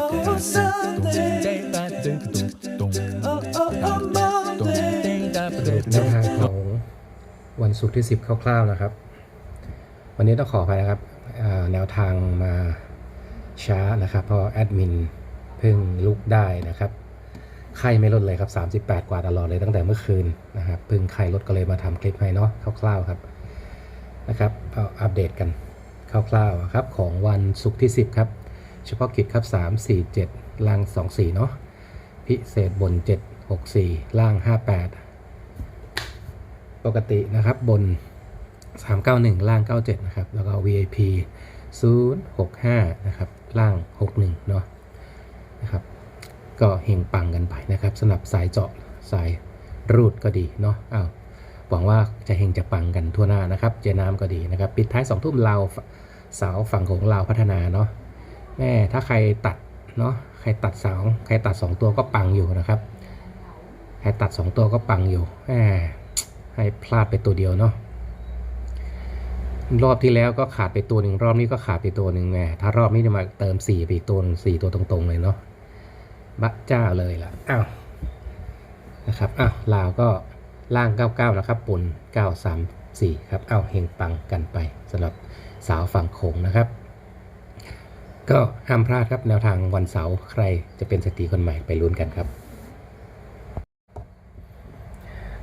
แนวทางของวันศุกร์ที่ 10 คร่าวๆนะครับ วันนี้ต้องขอไปนะครับแนวทางมาช้านะครับ เพราะแอดมินเพิ่งลุกได้นะครับไข้ไม่ลดเลยครับ 38 กว่าตลอดเลยตั้งแต่เมื่อคืนนะครับเพิ่งไข้ลดก็เลยมาทำคลิปให้เนาะคร่าวๆครับนะครับเอาอัปเดตกันคร่าวๆครับของวันศุกร์ที่ 10 ครับ เฉพาะกิจครับ 3 4 7 ล่าง 2 4 เนาะพิเศษบน 7 6 4 ล่าง 58 ปกตินะครับบน 391 ล่าง 97 นะครับ แล้วก็ VIP 065 นะครับ ล่าง 61 เนาะนะครับ ก็เฮงปังกันไปนะครับสำหรับสายเจาะสายรูดก็ดีเนาะอ้าวหวังว่าจะเฮงจะปังกันทั่วหน้านะครับ เจน้ำก็ดีนะครับ ปิดท้าย 2 ทุ่มเราวสาวฝั่งของเราวพัฒนาเนาะ แม่ถ้าใครตัดเนาะใครตัดสาวใครตัด2ตัวก็ปังอยู่นะครับ ใครตัด2ตัวก็ปังอยู่แหมให้พลาดไปตัวเดียวเนาะรอบที่แล้วก็ขาดไปตัวหนึ่งรอบนี้ก็ขาดไปตัวหนึ่งไงถ้ารอบนี้จะมาเติมสี่ไปอีกตัวสี่ตัวตรงๆเลยเนาะบะจ้าเลยล่ะอ้าวนะครับอ้าวลาวก็ล่าง 99 นะครับปุ่น934 ครับอ้าวเฮงปังกันไปสำหรับสาวฝั่งโขงนะครับ ก็ห้ามพลาดครับแนวทางวันเสาร์ใครจะเป็นสตรีคนใหม่ไปลุ้นกันครับ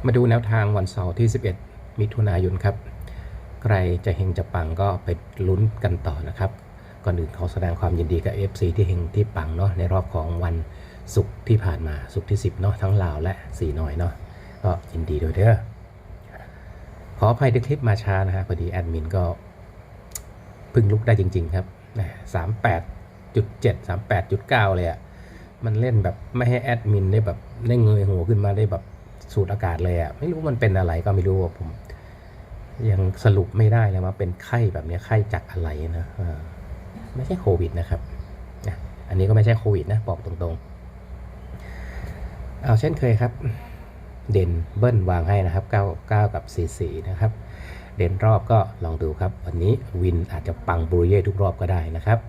มาดูแนวทางวันเสาร์ที่ 11 มิถุนายนครับ ใครจะเฮงจะปังก็ไปลุ้นกันต่อนะครับ ก่อนอื่นขอแสดงความยินดีกับ FC ที่เฮงที่ปังเนาะในรอบของวันศุกร์ที่ผ่านมาศุกร์ที่ 10เนาะทั้งลาวและสีน้อยเนาะก็ยินดีด้วยเด้อขออภัยที่คลิปมาช้านะฮะพอดีแอดมินก็พิ่งลุกได้จริง ๆ ครับ สามแปดจุดเจ็ดสามแปดจุดเก้าเลยอะ่ะ มันเล่นแบบไม่ให้แอดมินได้แบบได้เงยหัวขึ้นมาได้แบบสูดอากาศเลยอะ่ะ ไม่รู้มันเป็นอะไรก็ไม่รู้ผม ยังสรุปไม่ได้เลยว่าเป็นไข้แบบนี้ไข้จากอะไรนะไม่ใช่โควิดนะครับอันนี้ก็ไม่ใช่โควิดนะบอกตรงๆ เอาเช่นเคยครับ เด่นเบิ้ลวางให้นะครับ 9 9 กับ 44 นะครับ เด่นรอบก็ลองดูครับ วันนี้วินอาจจะปังบรูเย่ทุกรอบก็ได้นะครับ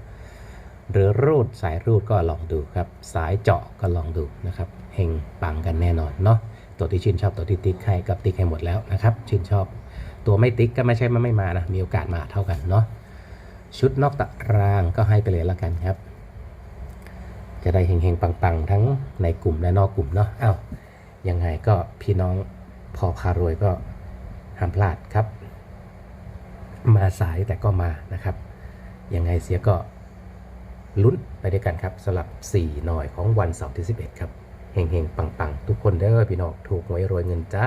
หรือรูดสายรูดก็ลองดูครับ สายเจาะก็ลองดูนะครับเฮงปังกันแน่นอนเนาะตัวที่ชื่นชอบตัวที่ติ๊กให้กับติ๊กให้หมดแล้วนะครับชื่นชอบ ตัวไม่ติ๊กก็ไม่ใช่ว่าไม่มานะมีโอกาสมาเท่ากันเนาะชุดนอกตารางก็ให้ไปเลยละกันครับ จะได้เฮงๆปังๆ ทั้งในกลุ่มและนอกกลุ่มเนาะอ้าวยังไงก็พี่น้องพอพารวยก็ห้ามพลาดครับ มาสายแต่ก็มานะครับ ยังไงเสียก็ลุ้นไปด้วยกันครับสำหรับ 4 หน่อยของวันเสาร์ที่ 11 ครับเฮงๆ ปัง ๆ ทุกคนเด้อพี่น้องถูกหวยรวยเงินจ้า